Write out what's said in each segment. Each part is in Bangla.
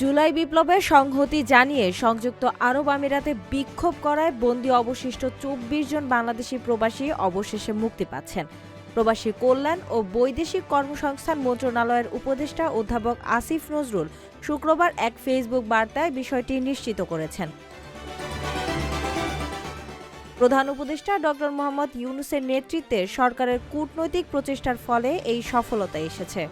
জুলাই বিপ্লবের সংহতি জানিয়ে সংযুক্ত আরব আমিরাতে বিক্ষোভ করায় বন্দী অবশিষ্ট চব্বিশ জন বাংলাদেশি প্রবাসী অবশেষে মুক্তি পাচ্ছেন। প্রবাসী কল্যাণ ও বৈদেশিক কর্মসংস্থান মন্ত্রণালয়ের উপদেষ্টা অধ্যাপক আসিফ নজরুল শুক্রবার এক ফেসবুক বার্তায় বিষয়টি নিশ্চিত করেছেন। প্রধান উপদেষ্টা ডক্টর মোহাম্মদ ইউনুসের নেতৃত্বে সরকারের কূটনৈতিক প্রচেষ্টার ফলে এই সফলতা এসেছে।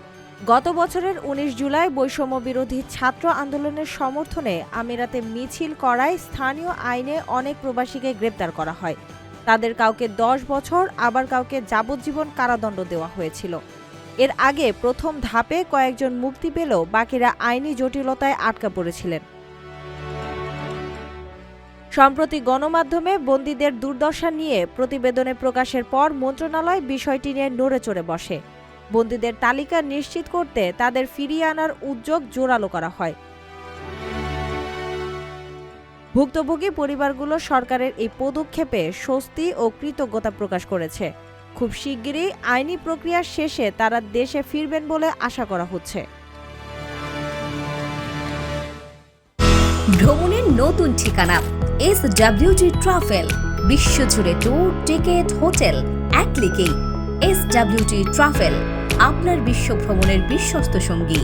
গত বছরের ১৯ জুলাই বৈষম্য বিরোধী ছাত্র আন্দোলনের সমর্থনে আমিরাতে মিছিল করায় স্থানীয় আইনে অনেক প্রবাসীকে গ্রেপ্তার করা হয়। তাদের কাউকে দশ বছর, আবার কাউকে যাবজ্জীবন কারাদণ্ড দেওয়া হয়েছিল। এর আগে প্রথম ধাপে কয়েকজন মুক্তি পেলেও বাকিরা আইনি জটিলতায় আটকা পড়েছিলেন। সম্প্রতি গণমাধ্যমে বন্দীদের দুর্দশা নিয়ে প্রতিবেদনে প্রকাশের পর মন্ত্রণালয় বিষয়টি নিয়ে নড়ে চড়ে বসে। বন্দীদের তালিকা নিশ্চিত করতে তাদের ফিরিয়ে আনার উদ্যোগ জোরালো করা হয়। ভুক্তভোগী পরিবারগুলো সরকারের এই পদক্ষেপে স্বস্তি ও কৃতজ্ঞতা প্রকাশ করেছে। খুব শিগগিরই আইনি প্রক্রিয়া শেষে তারা দেশে ফিরবেন বলে আশা করা হচ্ছে। ভ্রমণের নতুন ঠিকানা এস ডাব্লিউটি ট্রাভেল বিশ্বজুড়ে ট্যুর টিকিট হোটেল এক ক্লিকেই এস ডাব্লিউটি ট্রাভেল আপনার বিশ্ব ভ্রমণের বিশ্বস্ত সঙ্গী।